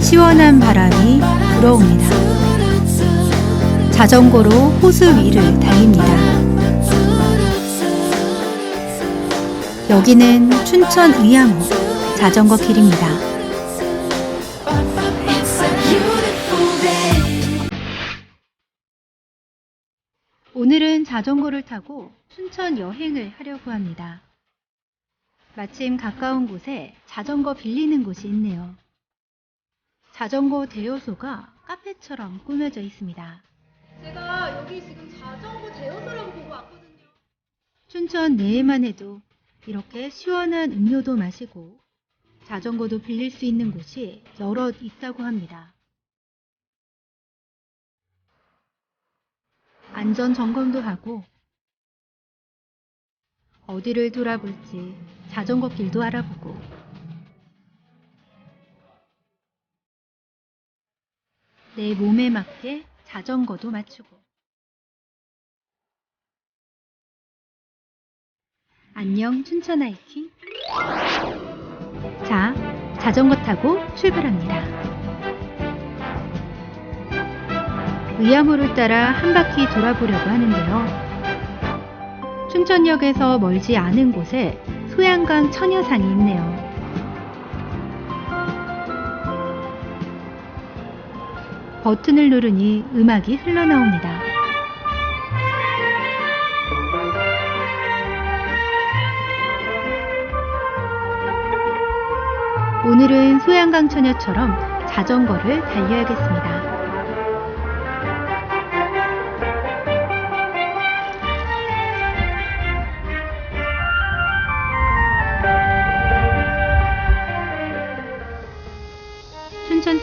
시원한 바람이 불어옵니다. 자전거로 호수 위를 달립니다. 여기는 춘천 의암호 자전거 길입니다. 오늘은 자전거를 타고 춘천 여행을 하려고 합니다. 마침 가까운 곳에 자전거 빌리는 곳이 있네요. 자전거 대여소가 카페처럼 꾸며져 있습니다. 제가 여기 지금 자전거 대여소라고 보고 왔거든요. 춘천 내에만 해도 이렇게 시원한 음료도 마시고 자전거도 빌릴 수 있는 곳이 여럿 있다고 합니다. 안전 점검도 하고 어디를 돌아볼지 자전거 길도 알아보고. 내 몸에 맞게 자전거도 맞추고. 안녕 춘천 하이킹. 자 자전거 타고 출발합니다. 의암호를 따라 한 바퀴 돌아보려고 하는데요. 춘천역에서 멀지 않은 곳에 소양강 처녀상이 있네요 버튼을 누르니 음악이 흘러나옵니다 오늘은 소양강 처녀처럼 자전거를 달려야겠습니다.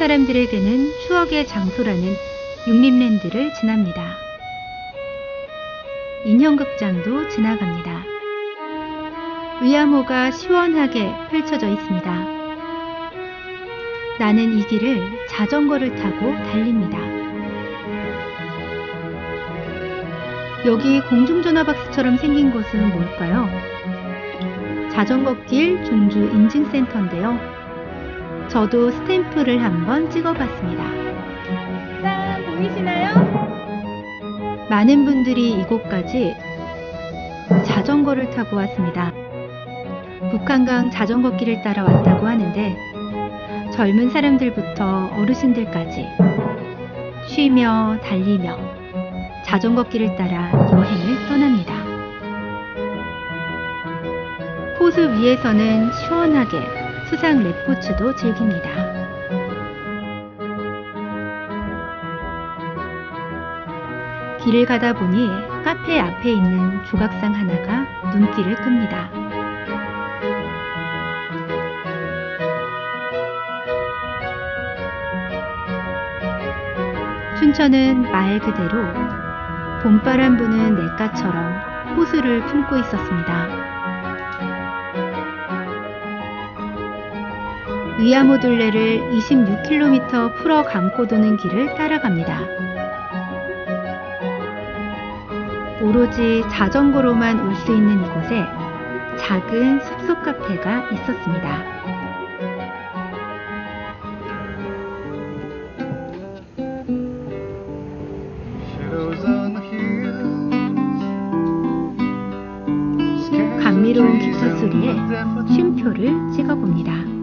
사람들에게는 추억의 장소라는 육림랜드를 지납니다. 인형극장도 지나갑니다. 의암호가 시원하게 펼쳐져 있습니다. 나는 이 길을 자전거를 타고 달립니다. 여기 공중전화박스처럼 생긴 곳은 뭘까요? 자전거길 종주 인증센터인데요. 저도 스탬프를 한번 찍어봤습니다. 짠, 보이시나요? 많은 분들이 이곳까지 자전거를 타고 왔습니다. 북한강 자전거 길을 따라 왔다고 하는데 젊은 사람들부터 어르신들까지 쉬며 달리며 자전거 길을 따라 여행을 떠납니다. 호수 위에서는 시원하게 수상 레포츠도 즐깁니다. 길을 가다 보니 카페 앞에 있는 조각상 하나가 눈길을 끕니다. 춘천은 말 그대로 봄바람 부는 냇가처럼 호수를 품고 있었습니다. 위암호 둘레를 26km 풀어 감고 도는 길을 따라갑니다. 오로지 자전거로만 올 수 있는 이곳에 작은 숲속 카페가 있었습니다. 감미로운 기차 소리에 쉼표를 찍어봅니다.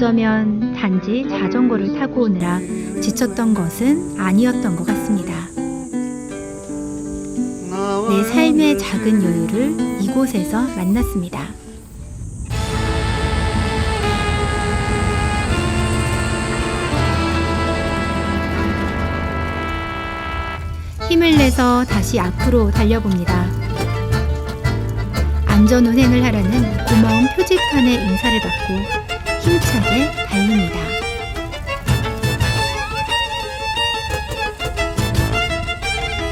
어쩌면 단지 자전거를 타고 오느라 지쳤던 것은 아니었던 것 같습니다. 내 삶의 작은 여유를 이곳에서 만났습니다. 힘을 내서 다시 앞으로 달려봅니다. 안전 운행을 하라는 고마운 표지판의 인사를 받고 힘차게 달립니다.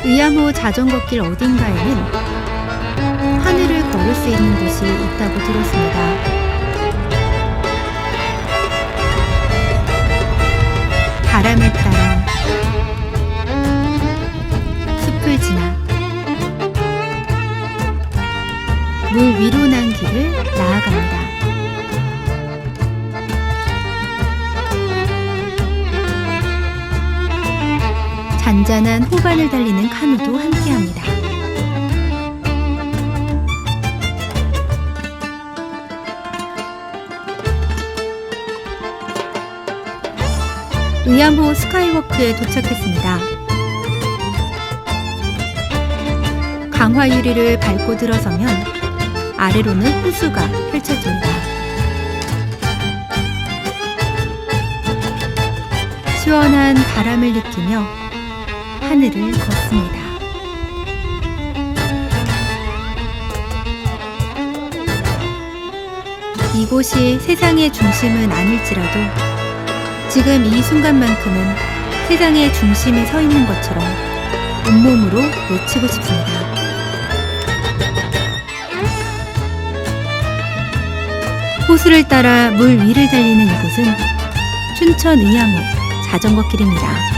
의암호 자전거길 어딘가에는 하늘을 걸을 수 있는 곳이 있다고 들었습니다. 바람에 따라 숲을 지나 물 위로 난 길을 잔잔한 호반을 달리는 카누도 함께합니다. 의암호 스카이워크에 도착했습니다. 강화 유리를 밟고 들어서면 아래로는 호수가 펼쳐집니다. 시원한 바람을 느끼며 하늘을 걷습니다. 이곳이 세상의 중심은 아닐지라도 지금 이 순간만큼은 세상의 중심에 서 있는 것처럼 온몸으로 외치고 싶습니다. 호수를 따라 물 위를 달리는 이곳은 춘천 의암호 자전거 길입니다.